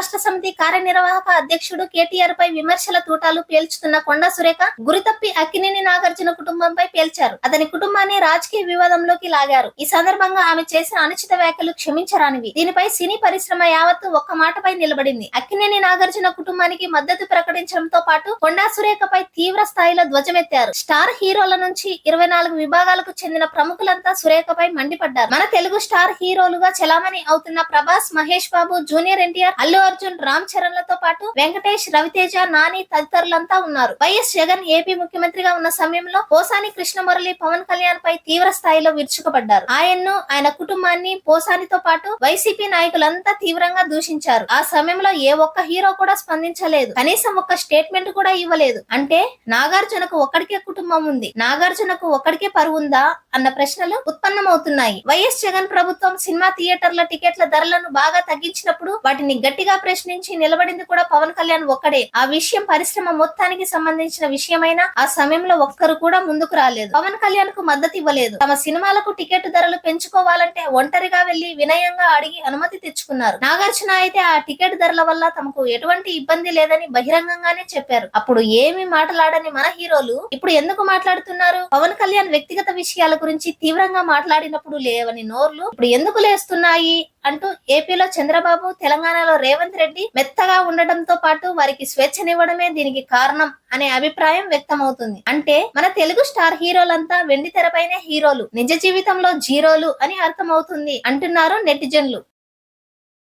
రాష్ట్ర సమితి కార్యనిర్వాహక అధ్యక్షుడు కేటీఆర్ పై విమర్శల తూటాలు పేల్చుతున్న కొండా సురేఖ గురితప్పి అక్కినేని నాగార్జున కుటుంబంపై పేల్చారు. అతని కుటుంబాన్ని రాజకీయ వివాదంలోకి లాగారు. ఈ సందర్భంగా ఆమె చేసిన అనుచిత వ్యాఖ్యలు క్షమించరానివి. దీనిపై సినీ పరిశ్రమ యావత్తు ఒక్క మాటపై నిలబడింది. అక్కినేని నాగార్జున కుటుంబానికి మద్దతు ప్రకటించడంతో పాటు కొండా సురేఖపై తీవ్ర స్థాయిలో ధ్వజమెత్తారు. స్టార్ హీరోల నుంచి ఇరవై నాలుగు విభాగాలకు చెందిన ప్రముఖులంతా సురేఖపై మండిపడ్డారు. మన తెలుగు స్టార్ హీరోలుగా చలామణి అవుతున్న ప్రభాస్ మహేష్ బాబు జూనియర్ ఎన్టీఆర్ అల్లు అర్జున్ రామ్ చరణ్లతో పాటు వెంకటేష్ రవితేజ నాని తదితరులంతా ఉన్నారు. వైఎస్ జగన్ ఏపీ ముఖ్యమంత్రిగా ఉన్న సమయంలో పోసాని కృష్ణమురళి పవన్ కళ్యాణ్ పై తీవ్ర స్థాయిలో విరుచుకుపడ్డారు. ఆయన్ను ఆయన కుటుంబాన్ని పోసానితో పాటు వైసీపీ నాయకులంతా తీవ్రంగా దూషించారు. ఆ సమయంలో ఏ ఒక్క హీరో కూడా స్పందించలేదు. కనీసం ఒక్క స్టేట్మెంట్ కూడా ఇవ్వలేదు. అంటే నాగార్జునకు ఒక్కడికే కుటుంబం ఉంది. నాగార్జునకు ఒక్కడికే పరువు ఉందా అన్న ప్రశ్నలు ఉత్పన్నమవుతున్నాయి. వైఎస్ జగన్ ప్రభుత్వం సినిమా థియేటర్ల టికెట్ల ధరలను బాగా తగ్గించినప్పుడు వాటిని గట్టిగా ప్రశ్నించి నిలబడింది కూడా పవన్ కళ్యాణ్ ఒక్కడే. ఆ విషయం పరిశ్రమ మొత్తానికి సంబంధించిన విషయమైనా ఆ సమయంలో ఒక్కరు కూడా ముందుకు రాలేదు. పవన్ కళ్యాణ్కు మద్దతు ఇవ్వలేదు. తమ సినిమాలకు టికెట్ ధరలు పెంచుకోవాలంటే ఒంటరిగా వెళ్ళి వినయంగా అడిగి అనుమతి తెచ్చుకున్నారు. నాగార్జున అయితే ఆ టికెట్ ధరల వల్ల తమకు ఎటువంటి ఇబ్బంది లేదని బహిరంగంగానే చెప్పారు. అప్పుడు ఏమి మాట్లాడని మన హీరోలు ఇప్పుడు ఎందుకు మాట్లాడుతున్నారు? పవన్ కళ్యాణ్ వ్యక్తిగత విషయాల గురించి తీవ్రంగా మాట్లాడినప్పుడు లేవని నోర్లు ఇప్పుడు ఎందుకు లేస్తున్నాయి? అంటూ ఏపీలో చంద్రబాబు తెలంగాణలో రేవంత్ రెడ్డి మెత్తగా ఉండటంతో పాటు వారికి స్వేచ్ఛనివ్వడమే దీనికి కారణం అనే అభిప్రాయం వ్యక్తమవుతుంది. అంటే మన తెలుగు స్టార్ హీరోలంతా వెండి తెరపైనే హీరోలు నిజ జీవితంలో జీరోలు అని అర్థమవుతుంది అంటున్నారు నెటిజన్లు.